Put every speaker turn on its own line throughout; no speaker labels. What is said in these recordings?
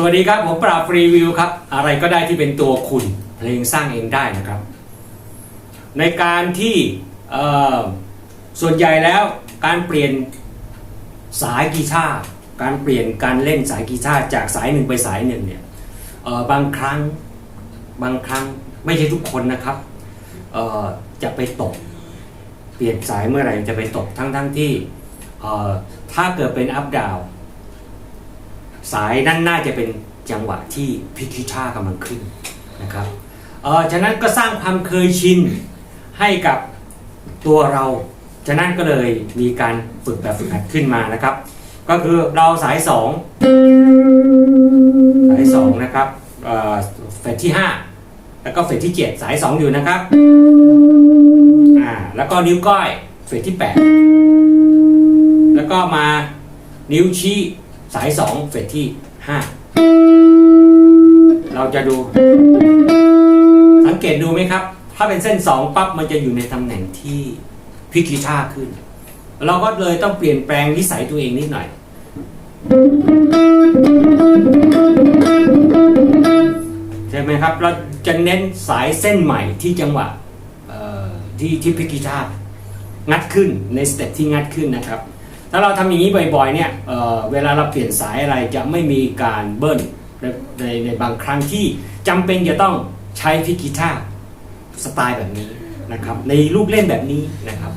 สวัสดีครับ ผมปราบรีวิวครับ อะไรก็ได้ที่เป็นตัวคุณเพลงสร้างเองได้นะครับ ในการที่ส่วนใหญ่แล้วการเปลี่ยนสายกีตาร์การเปลี่ยนการเล่นสายกีตาร์จากสายหนึ่งไปสายหนึ่งเนี่ยบางครั้งบางครั้งไม่ใช่ทุกคนนะครับจะไปตก เปลี่ยนสายเมื่อไหร่จะไปตกทั้งทั้งที่ถ้าเกิดเป็นอัพดาว สายนั่นน่าจะเป็นจังหวะที่พิคิชากำลังขึ้นนะครับเออฉะนั้นก็สร้างความเคยชินให้กับตัวเรา ฉะนั้นก็เลยมีการฝึกแบบฝึกหัดขึ้นมานะครับ ก็คือเราสายสองสายสองนะครับเอ่อเฟสที่ 5 แล้วก็เฟสที่ 7 สาย 2 อยู่นะครับอ่าแล้วก็นิ้วก้อยเฟสที่ 8 แล้วก็มานิ้วชี้ สาย 2 เฟสที่ 5 เราจะดู สังเกตดูไหมครับ ถ้าเป็นเส้น 2 ปั๊บมันจะอยู่ในตำแหน่งที่พิกกีตาขึ้น เราก็เลยต้องเปลี่ยนแปลงนิสัยตัวเองนิดหน่อย ใช่ไหมครับ เราจะเน้นสายเส้นใหม่ที่จังหวะที่ที่พิกกีตางัดขึ้นในสเต็ปที่งัดขึ้นนะครับ ถ้าเราทำอย่างนี้บ่อยๆเนี่ยเเวลาเราเปลี่ยนสายอะไรจะไม่มีการเบิ้ลในในในบางครั้งที่จำเป็นจะต้องใช้พิกกีตาร์สไตล์แบบนี้นะครับ ในลูกเล่นแบบนี้นะครับ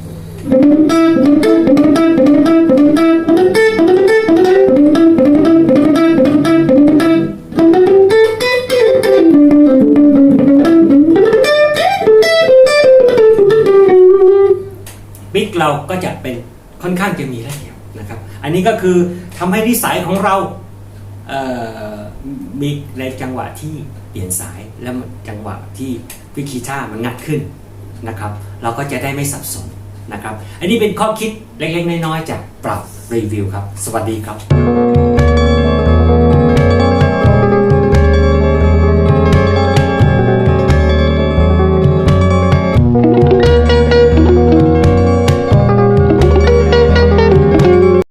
บิ๊กเราก็จะเป็น ค่อนข้างจะมีระเบียวนะครับ อันนี้ก็คือทำให้นิสัยของเราเมีในจังหวะที่เปลี่ยนสายและจังหวะที่วิคีท่ามันงัดขึ้นนะครับ เราก็จะได้ไม่สับสนนะครับ อันนี้เป็นข้อคิดเล็กๆน้อยๆจากปรับรีวิวครับ สวัสดีครับ